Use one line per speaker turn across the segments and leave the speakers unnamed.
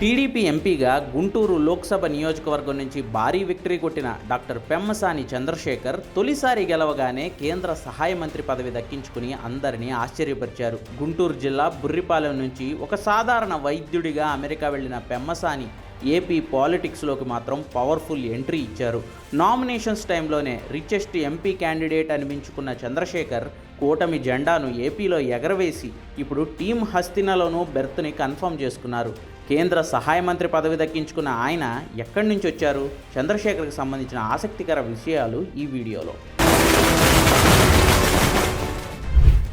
TDP ఎంపీగా గుంటూరు లోక్సభ నియోజకవర్గం నుంచి భారీ విక్టరీ కొట్టిన డాక్టర్ పెమ్మసాని చంద్రశేఖర్ తొలిసారి గెలవగానే కేంద్ర సహాయ మంత్రి పదవి దక్కించుకుని అందరినీ ఆశ్చర్యపరిచారు. గుంటూరు జిల్లా బుర్రిపాలెం నుంచి ఒక సాధారణ వైద్యుడిగా అమెరికా వెళ్ళిన పెమ్మసాని ఏపీ పాలిటిక్స్లోకి మాత్రం పవర్ఫుల్ ఎంట్రీ ఇచ్చారు. నామినేషన్స్ టైంలోనే రిచెస్ట్ ఎంపీ క్యాండిడేట్ అనిపించుకున్న చంద్రశేఖర్ కూటమి జెండాను ఏపీలో ఎగరవేసి ఇప్పుడు టీం హస్తినలోనూ బెర్త్ని కన్ఫర్మ్ చేసుకున్నారు. కేంద్ర సహాయ మంత్రి పదవి దక్కించుకున్న ఆయన ఎక్కడి నుంచి వచ్చారు? చంద్రశేఖర్కి సంబంధించిన ఆసక్తికర విషయాలు ఈ వీడియోలో.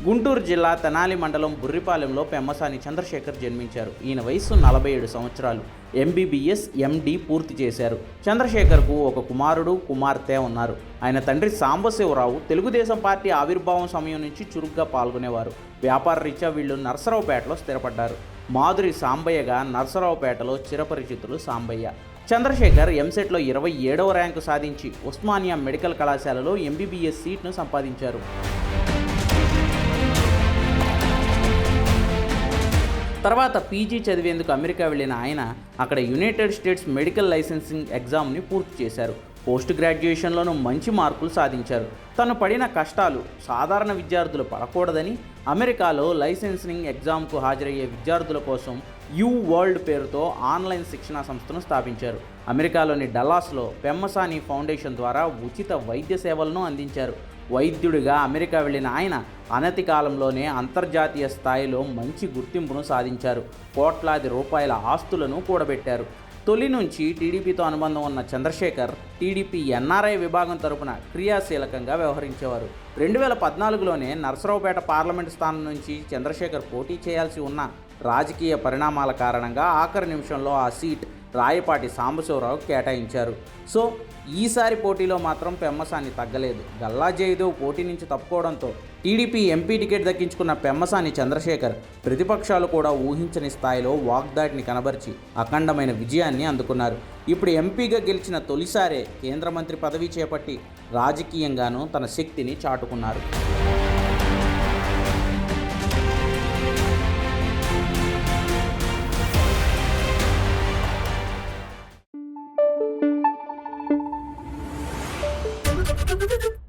గుంటూరు జిల్లా తెనాలి మండలం బుర్రిపాలెంలో పెమ్మసాని చంద్రశేఖర్ జన్మించారు. ఈయన వయస్సు నలభై ఏడు సంవత్సరాలు ఎంబీబీఎస్ ఎండి పూర్తి చేశారు. చంద్రశేఖర్కు ఒక కుమారుడు కుమార్తె ఉన్నారు. ఆయన తండ్రి సాంబశివరావు తెలుగుదేశం పార్టీ ఆవిర్భావం సమయం నుంచి చురుగ్గా పాల్గొనేవారు. వ్యాపార రీత్యా వీళ్ళు నర్సరావుపేటలో స్థిరపడ్డారు. మాధురి సాంబయ్యగా నర్సరావుపేటలో చిరపరిచితులు సాంబయ్య. చంద్రశేఖర్ ఎంసెట్లో ఇరవై ఏడవ ర్యాంకు సాధించి ఉస్మానియా మెడికల్ కళాశాలలో ఎంబీబీఎస్ సీట్ను సంపాదించారు. తర్వాత పీజీ చదివేందుకు అమెరికా వెళ్ళిన ఆయన అక్కడ యునైటెడ్ స్టేట్స్ మెడికల్ లైసెన్సింగ్ ఎగ్జామ్ని పూర్తి చేశారు. పోస్ట్ గ్రాడ్యుయేషన్లోనూ మంచి మార్కులు సాధించారు. తను పడిన కష్టాలు సాధారణ విద్యార్థులు పడకూడదని అమెరికాలో లైసెన్సింగ్ ఎగ్జామ్కు హాజరయ్యే విద్యార్థుల కోసం యూ వరల్డ్ పేరుతో ఆన్లైన్ శిక్షణా సంస్థను స్థాపించారు. అమెరికాలోని డల్లాస్లో పెమ్మసాని ఫౌండేషన్ ద్వారా ఉచిత వైద్య సేవలను అందించారు. వైద్యుడిగా అమెరికా వెళ్ళిన ఆయన అనతి కాలంలోనే అంతర్జాతీయ స్థాయిలో మంచి గుర్తింపును సాధించారు. కోట్లాది రూపాయల ఆస్తులను కూడబెట్టారు. తొలి నుంచి టీడీపీతో అనుబంధం ఉన్న చంద్రశేఖర్ టీడీపీ ఎన్ఆర్ఐ విభాగం తరపున క్రియాశీలకంగా వ్యవహరించేవారు. రెండు వేల పద్నాలుగులోనే నర్సరావుపేట పార్లమెంటు స్థానం నుంచి చంద్రశేఖర్ పోటీ చేయాల్సి ఉన్న రాజకీయ పరిణామాల కారణంగా ఆఖరి నిమిషంలో ఆ సీట్ రాయపాటి సాంబశివరావు కేటాయించారు. సో ఈసారి పోటీలో మాత్రం పెమ్మసాని తగ్గలేదు. గల్లా జయదేవ్ పోటీ నుంచి తప్పుకోవడంతో టీడీపీ ఎంపీ టికెట్ దక్కించుకున్న పెమ్మసాని చంద్రశేఖర్ ప్రతిపక్షాలు కూడా ఊహించని స్థాయిలో వాగ్దాటిని కనబరిచి అఖండమైన విజయాన్ని అందుకున్నారు. ఇప్పుడు ఎంపీగా గెలిచిన తొలిసారే కేంద్ర మంత్రి పదవి చేపట్టి రాజకీయంగానూ తన శక్తిని చాటుకున్నారు. Thank you.